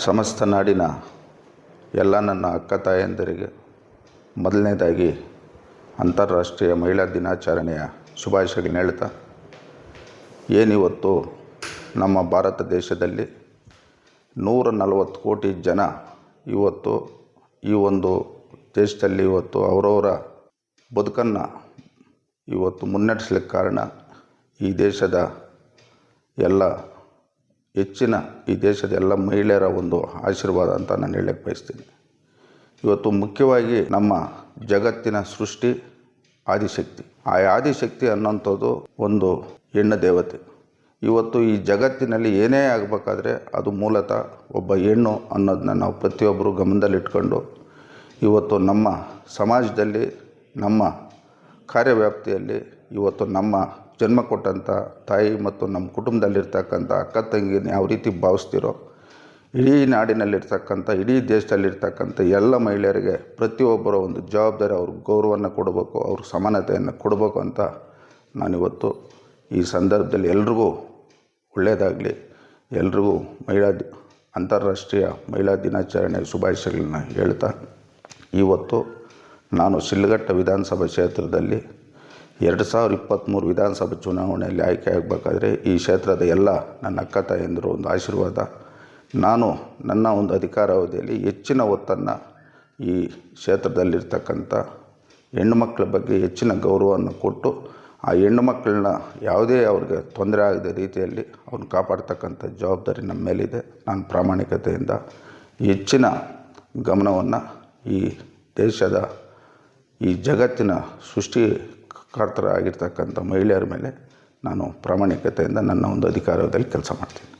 ಸಮಸ್ತ ನಾಡಿನ ಎಲ್ಲ ನನ್ನ ಅಕ್ಕ ತಾಯಂದಿರಿಗೆ ಮೊದಲನೇದಾಗಿ ಅಂತಾರಾಷ್ಟ್ರೀಯ ಮಹಿಳಾ ದಿನಾಚರಣೆಯ ಶುಭಾಶಯಗಳನ್ನ ಹೇಳ್ತಾ ಏನಿವತ್ತು ನಮ್ಮ ಭಾರತ ದೇಶದಲ್ಲಿ ನೂರ ನಲವತ್ತು ಕೋಟಿ ಜನ ಇವತ್ತು ಈ ಒಂದು ದೇಶದಲ್ಲಿ ಇವತ್ತು ಅವರವರ ಬದುಕನ್ನು ಇವತ್ತು ಮುನ್ನಡೆಸ್ಲಿಕ್ಕೆ ಕಾರಣ ಈ ದೇಶದ ಎಲ್ಲ ಹೆಚ್ಚಿನ ಈ ದೇಶದ ಎಲ್ಲ ಮಹಿಳೆಯರ ಒಂದು ಆಶೀರ್ವಾದ ಅಂತ ನಾನು ಹೇಳಕ್ಕೆ ಬಯಸ್ತೀನಿ. ಇವತ್ತು ಮುಖ್ಯವಾಗಿ ನಮ್ಮ ಜಗತ್ತಿನ ಸೃಷ್ಟಿ ಆದಿಶಕ್ತಿ. ಆ ಆದಿಶಕ್ತಿ ಅನ್ನೋಂಥದ್ದು ಒಂದು ಹೆಣ್ಣು ದೇವತೆ. ಇವತ್ತು ಈ ಜಗತ್ತಿನಲ್ಲಿ ಏನೇ ಆಗಬೇಕಾದ್ರೆ ಅದು ಮೂಲತಃ ಒಬ್ಬ ಹೆಣ್ಣು ಅನ್ನೋದನ್ನ ನಾವು ಪ್ರತಿಯೊಬ್ಬರು ಗಮನದಲ್ಲಿಟ್ಕೊಂಡು ಇವತ್ತು ನಮ್ಮ ಸಮಾಜದಲ್ಲಿ, ನಮ್ಮ ಕಾರ್ಯವ್ಯಾಪ್ತಿಯಲ್ಲಿ, ಇವತ್ತು ನಮ್ಮ ಜನ್ಮ ಕೊಟ್ಟಂಥ ತಾಯಿ ಮತ್ತು ನಮ್ಮ ಕುಟುಂಬದಲ್ಲಿರ್ತಕ್ಕಂಥ ಅಕ್ಕ ತಂಗಿನ ಯಾವ ರೀತಿ ಭಾವಿಸ್ತಿರೋ, ಇಡೀ ನಾಡಿನಲ್ಲಿರ್ತಕ್ಕಂಥ, ಇಡೀ ದೇಶದಲ್ಲಿರ್ತಕ್ಕಂಥ ಎಲ್ಲ ಮಹಿಳೆಯರಿಗೆ ಪ್ರತಿಯೊಬ್ಬರ ಒಂದು ಜವಾಬ್ದಾರಿ ಅವ್ರ ಗೌರವವನ್ನು ಕೊಡಬೇಕು, ಅವ್ರ ಸಮಾನತೆಯನ್ನು ಕೊಡಬೇಕು ಅಂತ ನಾನಿವತ್ತು ಈ ಸಂದರ್ಭದಲ್ಲಿ ಎಲ್ರಿಗೂ ಒಳ್ಳೆಯದಾಗಲಿ. ಎಲ್ರಿಗೂ ಮಹಿಳಾ ದಿ, ಅಂತಾರಾಷ್ಟ್ರೀಯ ಮಹಿಳಾ ದಿನಾಚರಣೆ ಶುಭಾಶಯಗಳನ್ನ ಹೇಳ್ತಾ, ಇವತ್ತು ನಾನು ಶಿಲ್ಘಟ್ಟ ವಿಧಾನಸಭಾ ಕ್ಷೇತ್ರದಲ್ಲಿ ಎರಡು ಸಾವಿರದ ಇಪ್ಪತ್ತ್ಮೂರು ವಿಧಾನಸಭಾ ಚುನಾವಣೆಯಲ್ಲಿ ಆಯ್ಕೆ ಆಗಬೇಕಾದ್ರೆ ಈ ಕ್ಷೇತ್ರದ ಎಲ್ಲ ನನ್ನ ಅಕ್ಕ ತಾಯಂದಿರು ಒಂದು ಆಶೀರ್ವಾದ. ನಾನು ನನ್ನ ಒಂದು ಅಧಿಕಾರಾವಧಿಯಲ್ಲಿ ಹೆಚ್ಚಿನ ಒತ್ತನ್ನು ಈ ಕ್ಷೇತ್ರದಲ್ಲಿರ್ತಕ್ಕಂಥ ಹೆಣ್ಣುಮಕ್ಕಳ ಬಗ್ಗೆ ಹೆಚ್ಚಿನ ಗೌರವವನ್ನು ಕೊಟ್ಟು ಆ ಹೆಣ್ಣು ಮಕ್ಕಳನ್ನ ಯಾವುದೇ ಅವ್ರಿಗೆ ತೊಂದರೆ ಆಗದ ರೀತಿಯಲ್ಲಿ ಅವ್ರನ್ನ ಕಾಪಾಡ್ತಕ್ಕಂಥ ಜವಾಬ್ದಾರಿ ನಮ್ಮ ಮೇಲಿದೆ. ನಾನು ಪ್ರಾಮಾಣಿಕತೆಯಿಂದ ಹೆಚ್ಚಿನ ಗಮನವನ್ನು ಈ ದೇಶದ ಈ ಜಗತ್ತಿನ ಸೃಷ್ಟಿಕರ್ತರಾಗಿರ್ತಕ್ಕಂಥ ಮಹಿಳೆಯರ ಮೇಲೆ ನಾನು ಪ್ರಾಮಾಣಿಕತೆಯಿಂದ ನನ್ನ ಒಂದು ಅಧಿಕಾರದಲ್ಲಿ ಕೆಲಸ ಮಾಡ್ತೀನಿ.